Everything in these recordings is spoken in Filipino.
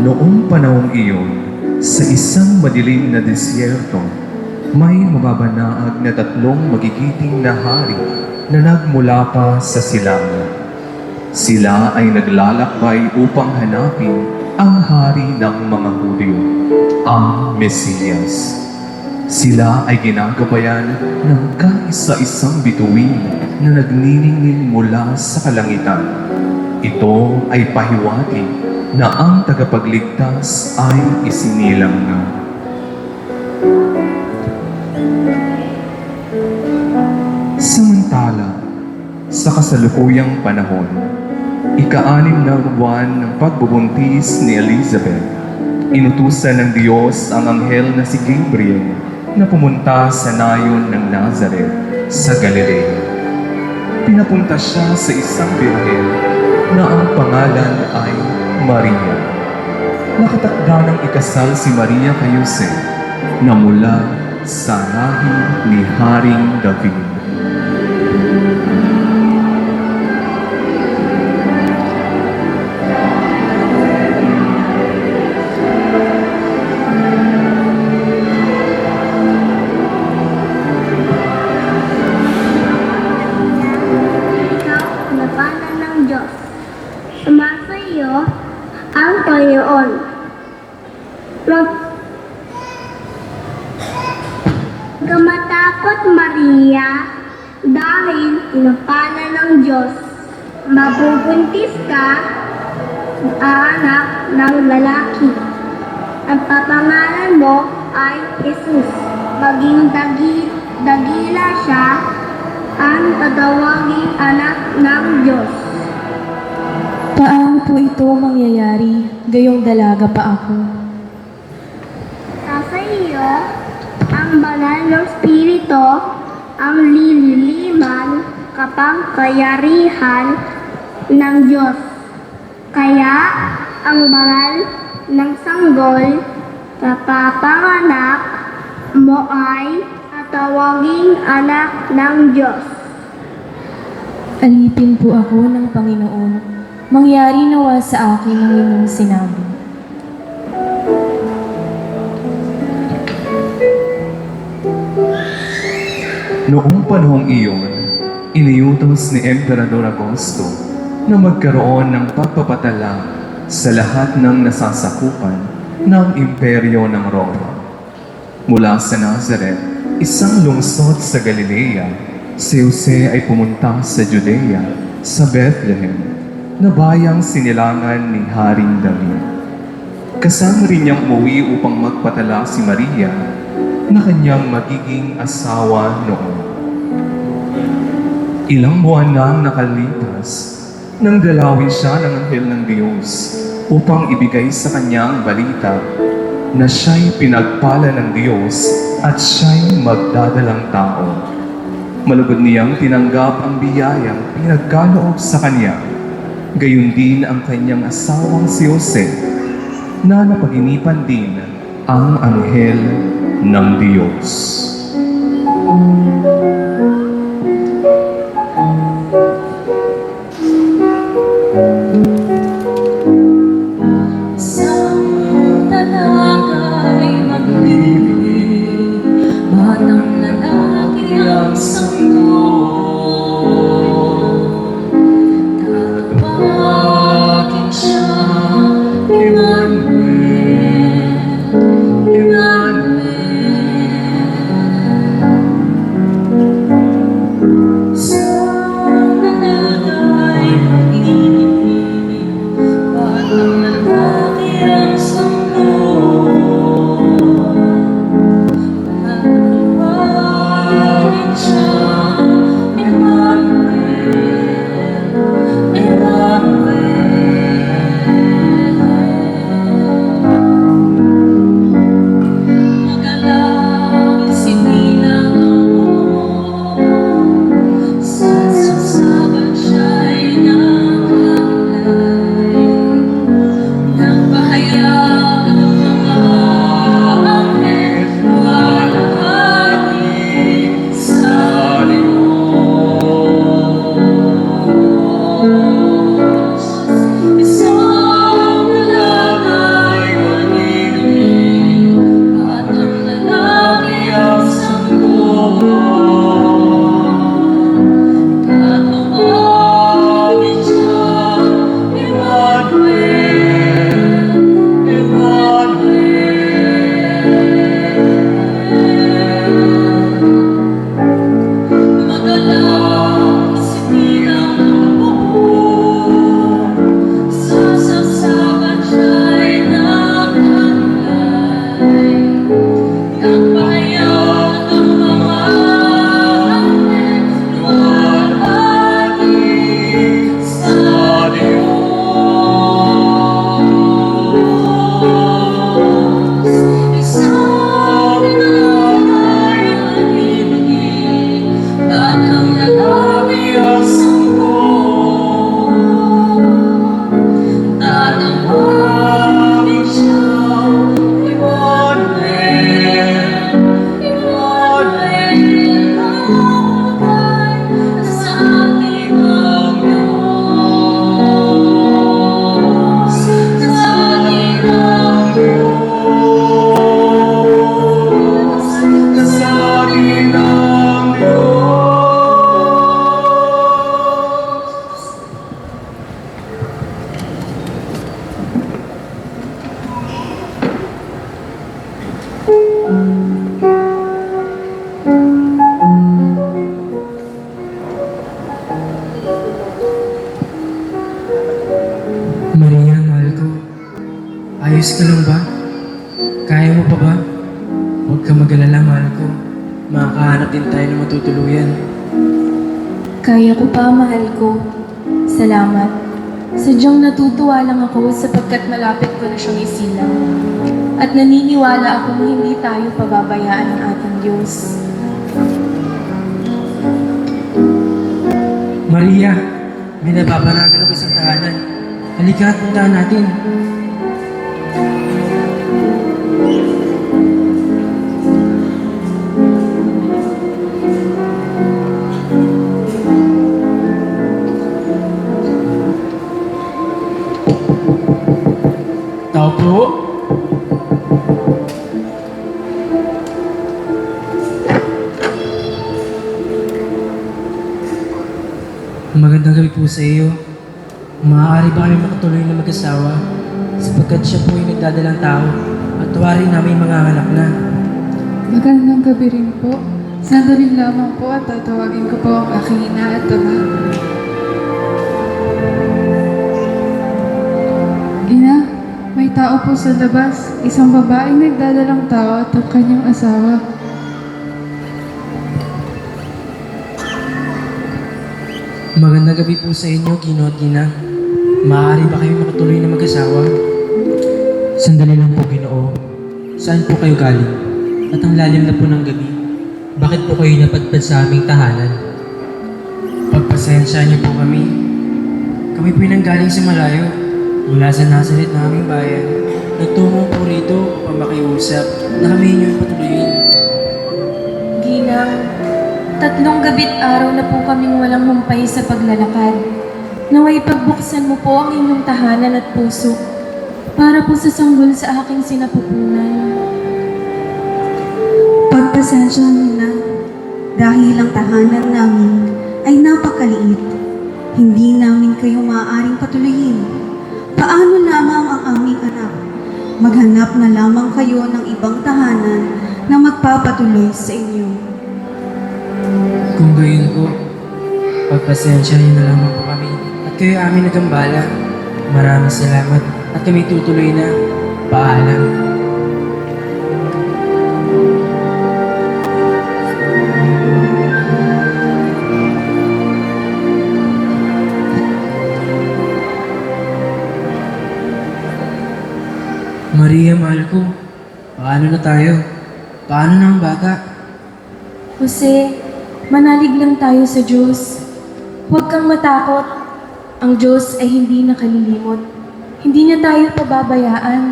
Noong panahong iyon, sa isang madilim na disyerto, may mababanaag na tatlong magigiting na hari na nagmula pa sa silangan. Sila ay naglalakbay upang hanapin ang hari ng mga Hudyo, ang Mesiyas. Sila ay ginagabayan ng kaisa-isang bituin na nagniningning mula sa kalangitan. Ito ay pahiwati na ang tagapagligtas ay isinilang na. Samantala, sa kasalukuyang panahon, ika-anim na buwan ng pagbubuntis ni Elizabeth, inutusan ng Diyos ang anghel na si Gabriel na pumunta sa nayon ng Nazareth sa Galilea. Pinapunta siya sa isang birhen na ang pangalan ay Maria. Nakatakda ng ikasal si Maria kay Jose na mula sa lahi ni Haring David. Anak ng Diyos. Paano po ito mangyayari? Gayong dalaga pa ako. Sa iyo, ang banal ng Espiritu, ang lililiman kapang kayarihan ng Diyos. Kaya, ang banal ng sanggol, kapapanganak mo ay tatawaging anak ng Diyos. Alipin po ako ng Panginoon. Mangyari nawa sa akin ang iyong sinabi. Noong panahong iyon, iniutos ni Emperador Augusto na magkaroon ng pagpapatala sa lahat ng nasasakupan ng imperyo ng Roma. Mula sa Nazareth, isang lungsod sa Galilea, si Jose ay pumunta sa Judea, sa Bethlehem, na bayang sinilangan ni Haring David. Kasama rin niyang umuwi upang magpatala si Maria na kanyang magiging asawa noon. Ilang buwan na ang nakalipas nang dalawin siya ng anghel ng Diyos upang ibigay sa kanya ang balita na siya'y pinagpala ng Diyos at siya'y magdadalang tao. Malugod niyang tinanggap ang biyayang pinagkaloob sa kanya. Gayon din ang kanyang asawang si Jose na napaginipan din ang anghel ng Diyos. Isang Ayos ka lang ba? Kaya mo pa ba? Huwag ka mag-alala, mahal ko. Makakahanap din tayo ng matutuluyan. Kaya ko pa, mahal ko. Salamat. Sadyang natutuwa lang ako sapagkat malapit ko na siyang isilang. At naniniwala akong hindi tayo pababayaan ng ating Diyos. Maria, may nababaragan ako isang tahanan. Halika at puntahan natin. Po sa iyo. Maaari ba kami makatuloy na mag-asawa? Sapagkat siya po ay nagdadalang tao at tuwari namin mga anak na. Magandang gabi rin po. Sandali lamang po at tatawagin ko po ang aking ina at ama. Ina, may tao po sa labas. Isang babaeng nagdadalang tao at ang kanyang asawa. Magandang gabi po sa inyo, Gino at Gina. Maaari ba kayo makatuloy na mag-asawa? Sandali lang po, Ginoo. Saan po kayo galing? At ang lalim na po ng gabi. Bakit po kayo napadpad sa aming tahanan? Pagpasensya niyo po kami. Kami po nanggaling sa malayo. Mula sa Nazareth na aming bayan. Nagtungo po rito upang makiusap na kami inyo patuloyin. Ginang, tatlong gabit araw na po kaming walang humpay sa paglalakad. Naway pagbuksan mo po ang inyong tahanan at puso para po sa sanggol sa aking sinapupunan. Pagpasensya niyo na dahil ang tahanan namin ay napakaliit. Hindi namin kayo maaaring patuloyin. Paano lamang ang aming anak? Maghanap na lamang kayo ng ibang tahanan na magpapatuloy sa inyo. Kung gayon po, pagpasensya niyo na lamang po kami at kayo amin nagambala. Maraming salamat at kami tutuloy na. Paalam. Maria, mahal ko. Paano na tayo? Paano na ang bata? Jose, manalig lang tayo sa Diyos. Huwag kang matakot. Ang Diyos ay hindi nakalilimot. Hindi niya tayo pababayaan.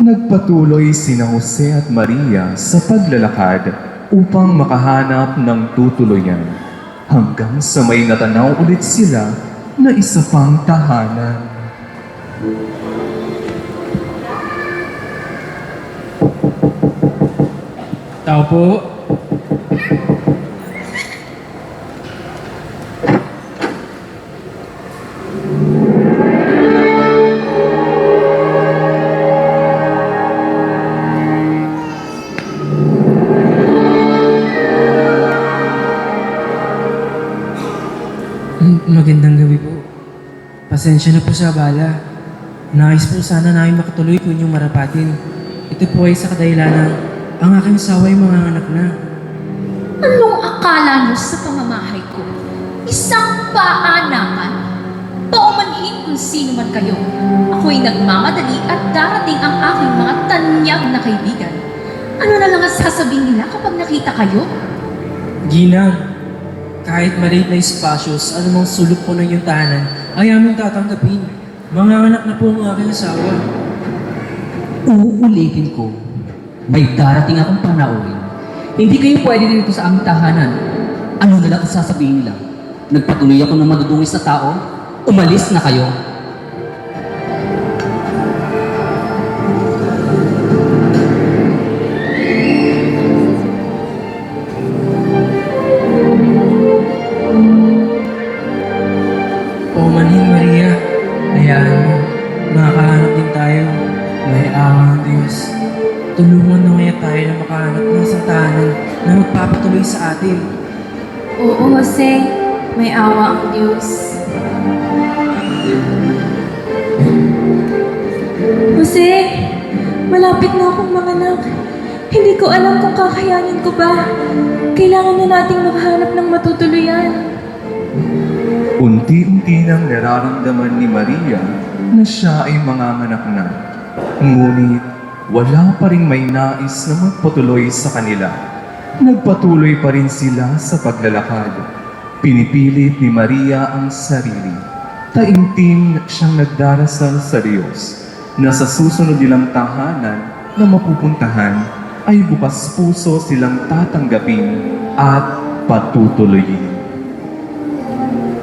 Nagpatuloy sina Jose at Maria sa paglalakad upang makahanap ng tutuluyan hanggang sa may natanaw ulit sila na isa pang tahanan. Tao po. Mm, Magandang gabi po. Pasensya na po sa abala. Nais po sana namin makatuloy kung inyong marapatin. Ito po ay sa kadahilanan ang aking asawa ay mga anak na. Anong akala niyo sa pamamahay ko? Isang paanakan? Paumanhin kung sino man kayo. Ako'y nagmamadali at darating ang aking mga tanyag na kaibigan. Ano na lang ang sasabihin nila kapag nakita kayo? Gina, kahit maliit na espasyos, anumang sulok po ng iyong tahanan, ay aming tatanggapin. Mga anak na po ang aking asawa. Uulitin ko, may darating akong panahon. Hindi kayo pwede dito sa aming tahanan. Ano na lang ang sasabihin nila? Nagpatuloy ako ng madudungis na tao? Umalis na kayo. Tulungan na kaya tayo na makahanap ng satanan na magpapatuloy sa atin. Oo, Jose. May awa ang Diyos. Jose, malapit na akong manganak. Hindi ko alam kung kakayanin ko ba. Kailangan na nating makahanap ng matutuluyan. Unti-unti nang nararamdaman ni Maria na siya ay manganganak na. Ngunit wala pa rin may nais na magpatuloy sa kanila. Nagpatuloy pa rin sila sa paglalakad. Pinipilit ni Maria ang sarili. Taimtim siyang nagdarasal sa Diyos na sa susunod nilang tahanan na mapupuntahan ay bukas puso silang tatanggapin at patutuloyin.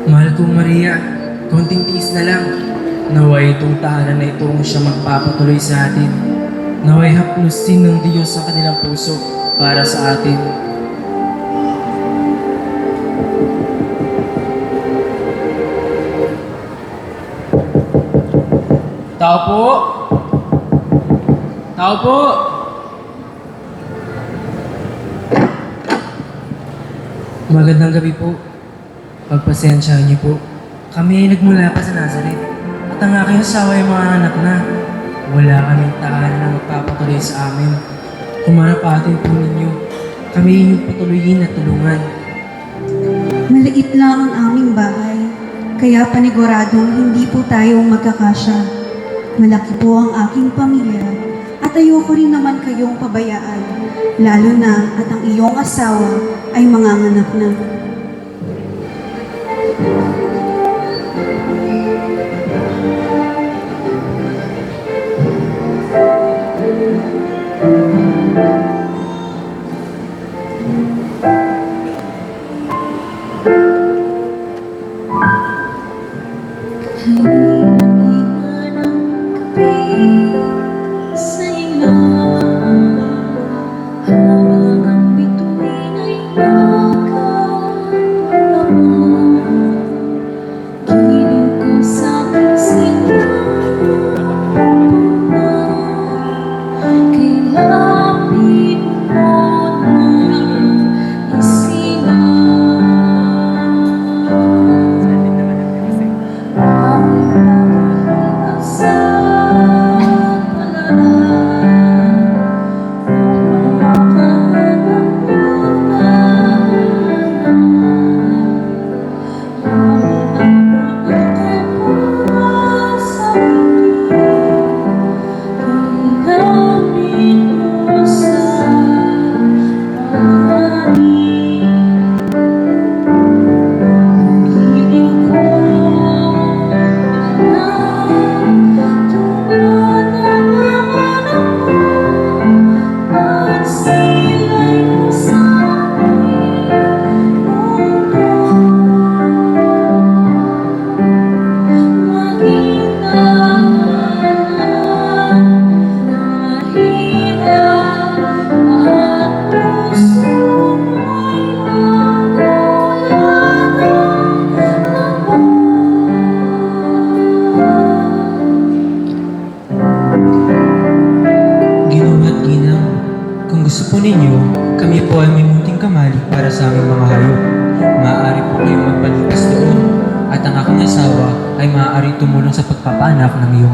Mahal kong Maria, konting tiis na lang. Naway itong tahanan na ito ang siya magpapatuloy sa atin. Naway haplusin ng Diyos ang kanilang puso para sa atin. Tao po! Tao po! Magandang gabi po. Pagpasensyahan niyo po. Kami ay nagmula pa sa Nazareth. At ang aking asawa ay mga anak na. Wala kaming tahanan na magpapatuloy sa amin. Kumarapatin po ninyo. Kami inyong patuloyin at tulungan. Maliit lang ang aming bahay, kaya paniguradong hindi po tayo magkakasya. Malaki po ang aking pamilya at ayoko rin naman kayong pabayaan, lalo na at ang iyong asawa ay manganganak na.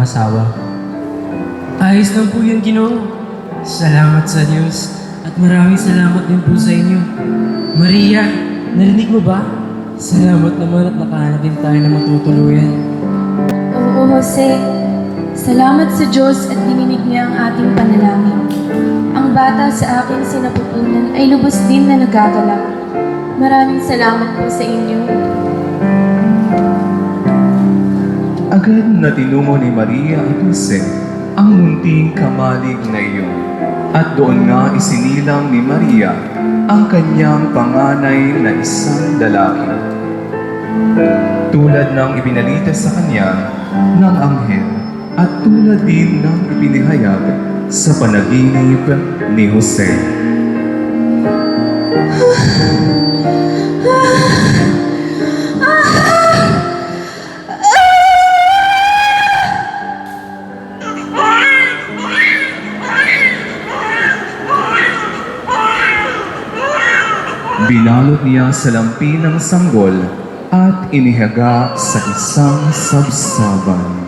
Asawa. Ayos lang po yun, Ginoo. Salamat sa Diyos at maraming salamat din po sa inyo. Maria, narinig mo ba? Salamat naman at nakahanap din tayo ng matutuluyan. Oo, Jose. Salamat sa Diyos at dininig niya ang ating panalangin. Ang bata sa aking sinapupunan ay lubos din na nagagalak. Maraming salamat po sa inyo. Agad na tinungo ni Maria at Jose ang munting kamalig na iyon. At doon nga isinilang ni Maria ang kanyang panganay na isang lalaki. Tulad ng ibinalita sa kanya ng anghel at tulad din ng ipinihayag sa panaginip ni Jose. Niya sa lampi ng sanggol at inihaga sa isang sabsaban.